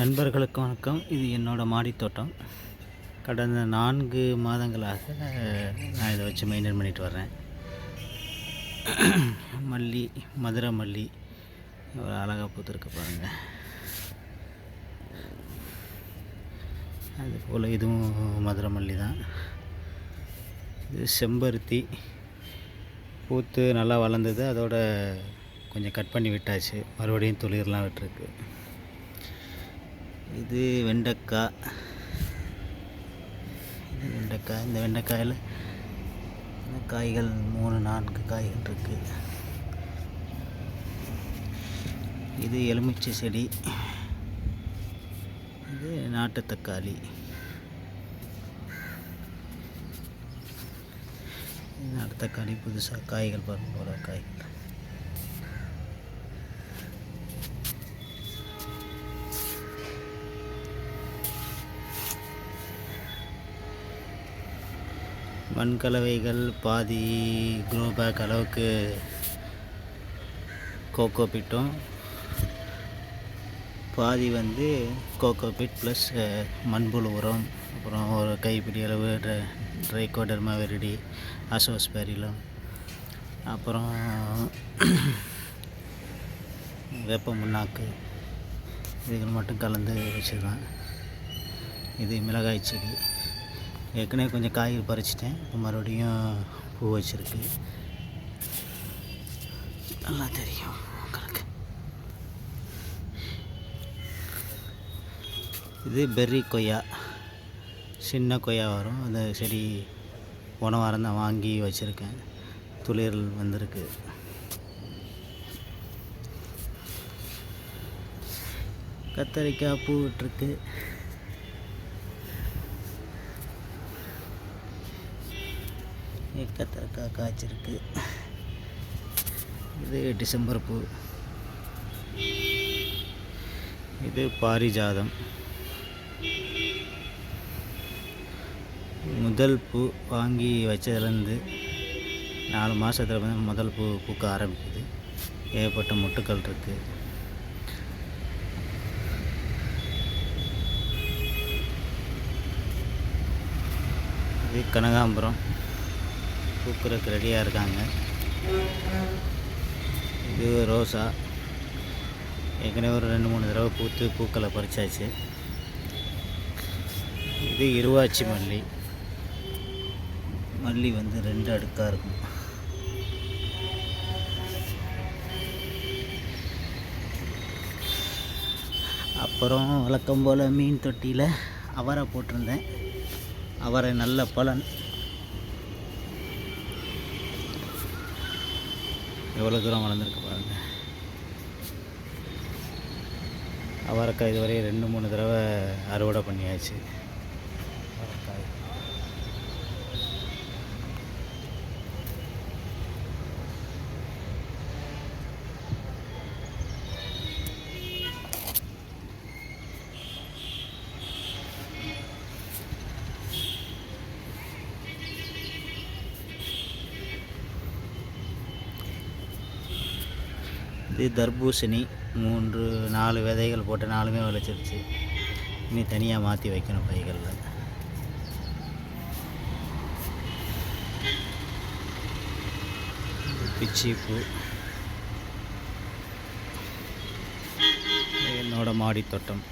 நண்பர்களுக்கு வணக்கம். இது என்னோட மாடி தோட்டம். கடந்த நான்கு மாதங்களாக நான் இதை வச்சு மெயின்டைன் பண்ணிட்டு வர்றேன். மல்லி மதுரை மல்லி ஒரு அழகாக பூத்திருக்கு பாருங்கள் அதுபோல் இதுவும் மதுரை மல்லி தான். இது செம்பருத்தி. பூத்து நல்லா வளர்ந்தது. அதோட கொஞ்சம் கட் பண்ணி விட்டாச்சு. மறுபடியும் துளிர்லாம் விட்டுருக்கு. இது வெண்டைக்காய் இது வெண்டைக்காய் இந்த வெண்டைக்காயில் காய்கள் மூணு நான்கு காய்கள் இருக்குது இது எலுமிச்சை செடி. இது நாட்டு தக்காளி. நாட்டு தக்காளி புதுசாக காய்கள் பாருங்கள் போல காய்கள். மண்கலவைகள் பாதி க்ரோ பேக் அளவுக்கு கோகோ பிட்டும் பாதி வந்து கோகோ பிட் ப்ளஸ் மண்புழு உரம் அப்புறம் ஒரு கைப்பிடி அளவு ட்ரை ட்ரைகோடர்மா வெரிடி அசோஸ்பெரிலம் அப்புறம் வேப்ப முன்னாக்கு இதுகள் மட்டும் கலந்து வச்சுருவேன் இது மிளகாய் செடி. ஏற்கனவே கொஞ்சம் காய்கறி பறிச்சிட்டேன். இப்போ மறுபடியும் பூ வச்சுருக்கு. நல்லா தெரியும் உங்களுக்கு. இது பெர்ரி கொய்யா. சின்ன கொய்யா வரும். அந்த செடி போன வாரம் தான் வாங்கி வச்சுருக்கேன். துளிர் வந்திருக்கு. கத்தரிக்காய் பூ விட்டுருக்கு. கத்திரிக்காய் காய்ச்சிருக்கு. இது டிசம்பர் பூ. இது பாரிஜாதம். முதல் பூ வாங்கி வச்சதுலேருந்து நாலு மாதத்தில் வந்து முதல் பூ பூக்க ஆரம்பிக்குது. ஏகப்பட்ட முட்டுக்கள் இருக்குது இது கனகாம்பரம். பூக்கிறதுக்கு ரெடியாக இருக்காங்க. இது ரோசா. ஏற்கனவே ஒரு ரெண்டு மூணு தடவை பூத்து பூக்களை பறிச்சாச்சு. இது இருவாச்சி மல்லி. மல்லி வந்து ரெண்டு அடுக்காக இருக்கும். அப்புறம் வழக்கம் போல் மீன் தொட்டியில் அவரை போட்டிருந்தேன். அவரை நல்ல பலன். எவ்வளோ தூரம் வளர்ந்துருக்கு பாருங்கள் அவரைக்காய் இதுவரை ரெண்டு மூணு தடவை அறுவடை பண்ணியாச்சு அவரைக்காய் இது தர்பூசணி. மூன்று நாலு விதைகள் போட்டு நாலுமே விளைச்சிருச்சு. இனி தனியாக மாற்றி வைக்கணும் பைகளில். பிச்சிப்பூ. என்னோடய இது என்னோட மாடி தோட்டம்